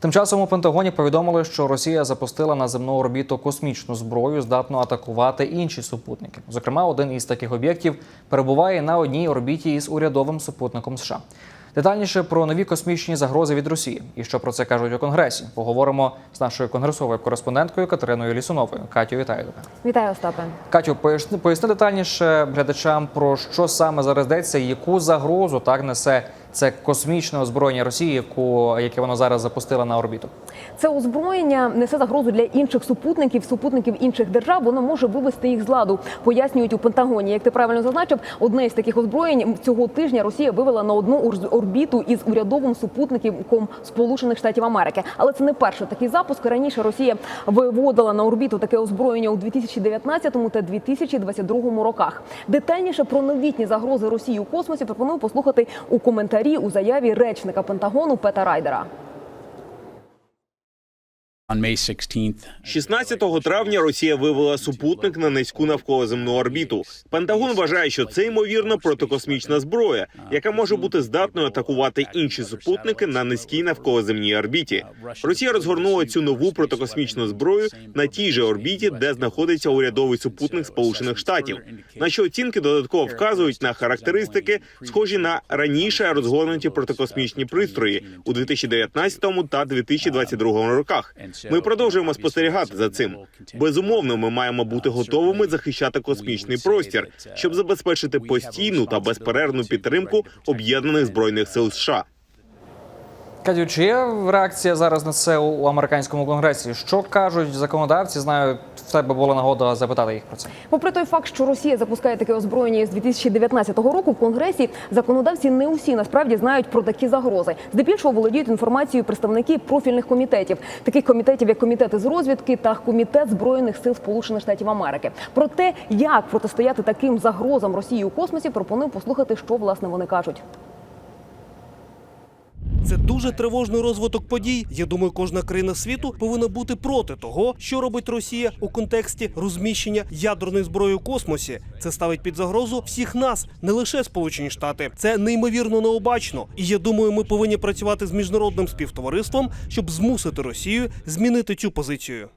Тим часом у Пентагоні повідомили, що Росія запустила на земну орбіту космічну зброю, здатну атакувати інші супутники. Зокрема, один із таких об'єктів перебуває на одній орбіті із урядовим супутником США. Детальніше про нові космічні загрози від Росії і що про це кажуть у Конгресі. Поговоримо з нашою конгресовою кореспонденткою Катериною Лісуновою. Катю, вітаю тебе. Вітаю, Остапе. Катю, поясни, поясни детальніше глядачам про що саме зараз йдеться, яку загрозу так несе це космічне озброєння Росії, яку яке воно зараз запустила на орбіту. Це озброєння несе загрозу для інших супутників, супутників інших держав. Воно може вивести їх з ладу. Пояснюють у Пентагоні. Як ти правильно зазначив, одне із таких озброєнь цього тижня Росія вивела на одну орбіту із урядовим супутником Сполучених Штатів Америки. Але це не перший такий запуск. Раніше Росія виводила на орбіту таке озброєння у 2019 та 2022 роках. Детальніше про новітні загрози Росії у космосі пропоную послухати у коментарі у заяві речника Пентагону Пета Райдера. On May 16th, 16 травня Росія вивела супутник на низьку навколоземну орбіту. Пентагон вважає, що це ймовірно протикосмічна зброя, яка може бути здатною атакувати інші супутники на низькій навколоземній орбіті. Росія розгорнула цю нову протикосмічну зброю на тій же орбіті, де знаходиться урядовий супутник Сполучених Штатів. Наші оцінки додатково вказують на характеристики, схожі на раніше розгорнуті протикосмічні пристрої у 2019 та 2022 роках. Ми продовжуємо спостерігати за цим. Безумовно, ми маємо бути готовими захищати космічний простір, щоб забезпечити постійну та безперервну підтримку об'єднаних збройних сил США. Катю, чи є реакція зараз на це у американському конгресі? Що кажуть законодавці? Знаю, в тебе була нагода запитати їх про це. Попри той факт, що Росія запускає таке озброєння з 2019 року, в Конгресі законодавці не усі насправді знають про такі загрози. Здебільшого володіють інформацією представники профільних комітетів, таких комітетів, як комітети з розвідки та комітет збройних сил Сполучених Штатів Америки. Про те, як протистояти таким загрозам Росії у космосі, пропоную послухати, що власне вони кажуть. Це дуже тривожний розвиток подій. Я думаю, кожна країна світу повинна бути проти того, що робить Росія у контексті розміщення ядерної зброї у космосі. Це ставить під загрозу всіх нас, не лише Сполучені Штати. Це неймовірно необачно. І я думаю, ми повинні працювати з міжнародним співтовариством, щоб змусити Росію змінити цю позицію.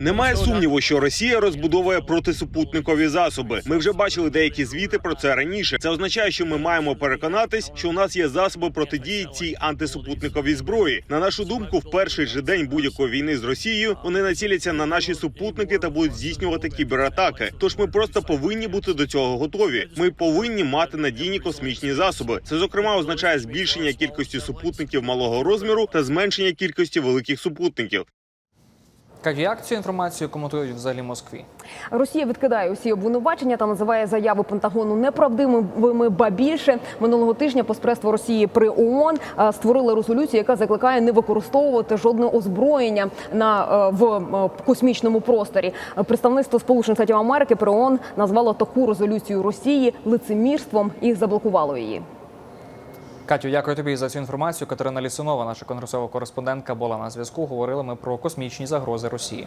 Немає сумніву, що Росія розбудовує протисупутникові засоби. Ми вже бачили деякі звіти про це раніше. Це означає, що ми маємо переконатись, що у нас є засоби протидії цій антисупутниковій зброї. На нашу думку, в перший же день будь-якої війни з Росією вони націляться на наші супутники та будуть здійснювати кібератаки. Тож ми просто повинні бути до цього готові. Ми повинні мати надійні космічні засоби. Це зокрема означає збільшення кількості супутників малого розміру та зменшення кількості великих супутників. Як цю інформацію коментують взагалі Москві? Росія відкидає усі обвинувачення та називає заяви Пентагону неправдивими. Ба більше минулого тижня поспредство Росії при ООН е, створило резолюцію, яка закликає не використовувати жодне озброєння на е, в е, космічному просторі. Представництво Сполучених Штатів Америки при ООН назвало таку резолюцію Росії лицемірством і заблокувало її. Катю, дякую тобі за цю інформацію. Катерина Лісунова, наша конгресова кореспондентка, була на зв'язку. Говорили ми про космічні загрози Росії.